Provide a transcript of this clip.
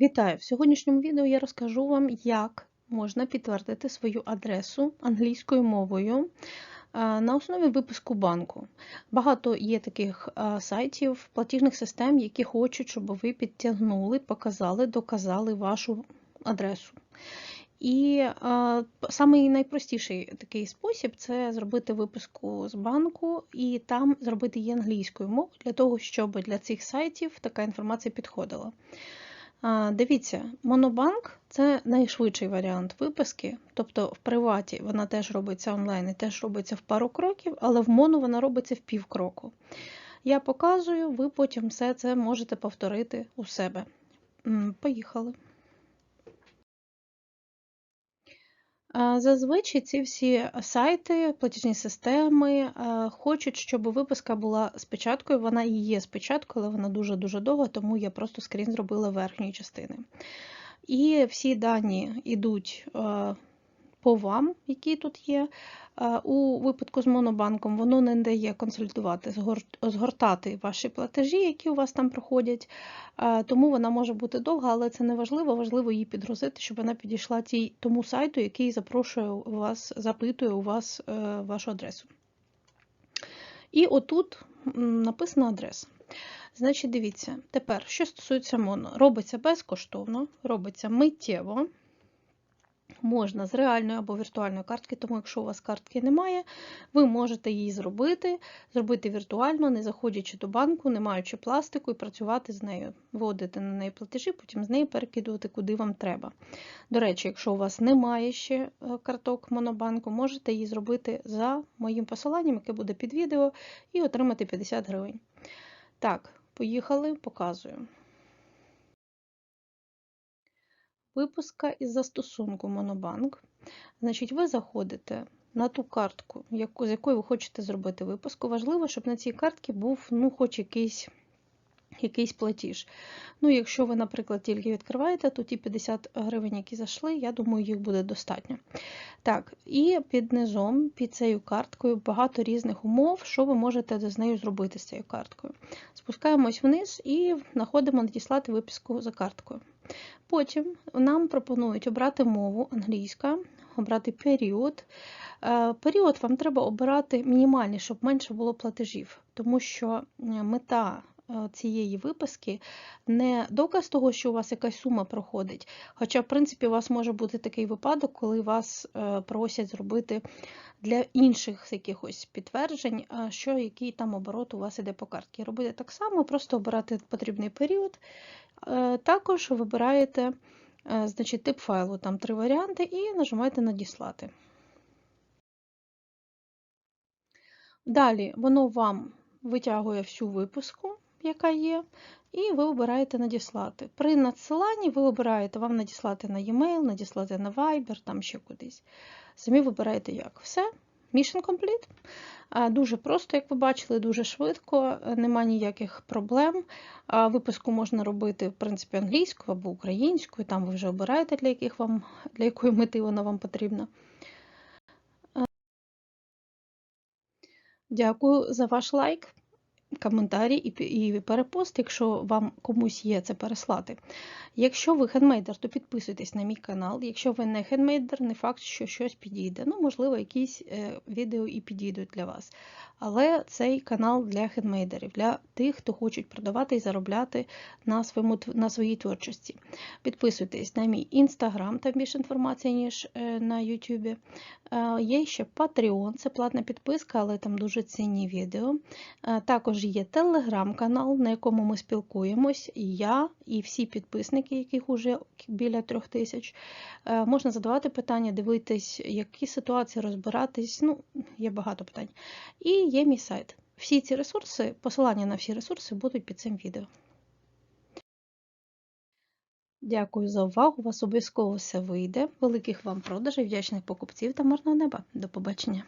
Вітаю! В сьогоднішньому відео я розкажу вам, як можна підтвердити свою адресу англійською мовою на основі випуску банку. Багато є таких сайтів, платіжних систем, які хочуть, щоб ви підтягнули, показали, доказали вашу адресу. І е, самий найпростіший такий спосіб це зробити виписку з банку і там зробити її англійською мовою, для того, щоб для цих сайтів така інформація підходила. Дивіться, Монобанк це найшвидший варіант виписки, тобто в приваті вона теж робиться онлайн і теж робиться в пару кроків, але в моно вона робиться в півкроку. Я показую, ви потім все це можете повторити у себе. Поїхали. Зазвичай ці всі сайти, платіжні системи хочуть, щоб виписка була спочатку, вона і є спочатку, але вона дуже-дуже довга, тому я просто скрін зробила верхньої частини. І всі дані йдуть по вам, які тут є. У випадку з Монобанком воно не дає консультувати, згортати ваші платежі, які у вас там проходять, тому вона може бути довга, але це не важливо, важливо її підгрузити, щоб вона підійшла тій, тому сайту, який запрошує вас, запитує у вас е, вашу адресу. І отут написана адреса. Значить, дивіться, тепер, що стосується моно, робиться безкоштовно, робиться миттєво можна з реальної або віртуальної картки, тому якщо у вас картки немає, ви можете її зробити, зробити віртуально, не заходячи до банку, не маючи пластику, і працювати з нею, вводити на неї платежі, потім з неї перекидувати, куди вам треба. До речі, якщо у вас немає ще е, карток Монобанку, можете її зробити за моїм посиланням, яке буде під відео, і отримати 50 гривень. Так, поїхали, показую. Випуска із застосунку Монобанк. Значить, ви заходите на ту картку, з якої ви хочете зробити випуску. Важливо, щоб на цій картці був ну, хоч якийсь якийсь платіж. Ну, Якщо ви, наприклад, тільки відкриваєте, то ті 50 гривень, які зайшли, я думаю, їх буде достатньо. Так, І під низом, під цією карткою, багато різних умов, що ви можете з нею зробити з цією карткою. Спускаємось вниз і знаходимо надіслати виписку за карткою. Потім нам пропонують обрати мову англійська, обрати період. Е, період вам треба обирати мінімальний, щоб менше було платежів, тому що е, мета цієї виписки не доказ того, що у вас якась сума проходить. Хоча, в принципі, у вас може бути такий випадок, коли вас просять зробити для інших якихось підтверджень, що який там оборот у вас іде по картці. Робити так само, просто обирати потрібний період. Також вибираєте значить, тип файлу, там три варіанти, і нажимаєте Надіслати. Далі воно вам витягує всю випуску, яка є, і ви обираєте надіслати. При надсиланні ви обираєте вам надіслати на e-mail, надіслати на Viber, там ще кудись. Самі вибираєте як. Все, Mission complete. Дуже просто, як ви бачили, дуже швидко, нема ніяких проблем. Виписку можна робити, в принципі, англійською або українською, там ви вже обираєте, для яких вам, для якої мети вона вам потрібна. Дякую за ваш лайк коментарі і перепост, якщо вам комусь є це переслати. Якщо ви хендмейдер, то підписуйтесь на мій канал. Якщо ви не хендмейдер, не факт, що щось підійде. Ну, можливо, якісь е, відео і підійдуть для вас. Але цей канал для хендмейдерів, для тих, хто хочуть продавати і заробляти на своєму, на своїй творчості. Підписуйтесь на мій інстаграм, там більше інформації, ніж е, на Ютубі. Е, є ще Patreon, це платна підписка, але там дуже цінні відео. Також є телеграм-канал, на якому ми спілкуємось, і я, і всі підписники, яких вже біля трьох тисяч. Е, можна задавати питання, дивитись, які ситуації розбиратись. Ну, є багато питань. І є мій сайт. Всі ці ресурси, посилання на всі ресурси будуть під цим відео. Дякую за увагу. У вас обов'язково все вийде. Великих вам продажей, вдячних покупців та мирного неба. До побачення!